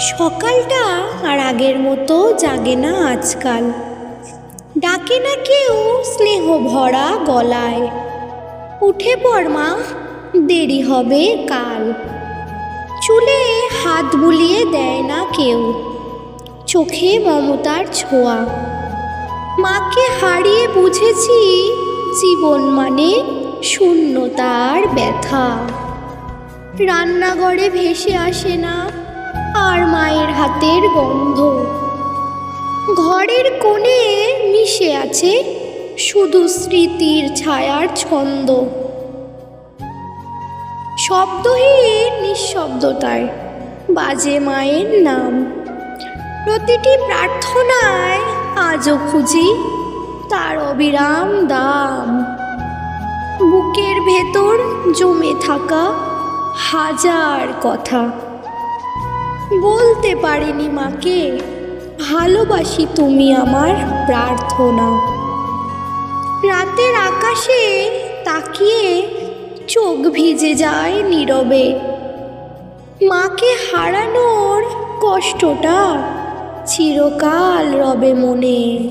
সকালটা আর আগের মতো জাগে না আজকাল। ডাকে না কেউ স্নেহ ভরা গলায়। উঠে পড় মা, দেরি হবে কাল। চুলে হাত বুলিয়ে দেয় না কেউ। চোখে মমতার ছোঁয়া। মাকে হারিয়ে বুঝেছি জীবন মানে শূন্যতার ব্যথা। রান্নাঘরে ভেসে আসে না আর মায়ের হাতের গন্ধ। ঘরের কোণে মিশে আছে শুধু স্মৃতির ছায়ার ছন্দ। শব্দহীন নিঃশব্দতায় বাজে মায়ের নাম। প্রতিটি প্রার্থনায় আজও খুঁজি তার অবিরাম দাম। বুকের ভেতর জমে থাকা হাজার কথা। বলতে পারিনি মাকে। ভালোবাসি তুমি আমার প্রার্থনা। রাতের আকাশে তাকিয়ে চোখ ভিজে যায় নীরবে। মাকে হারানোর কষ্টটা চিরকাল রবে মনে।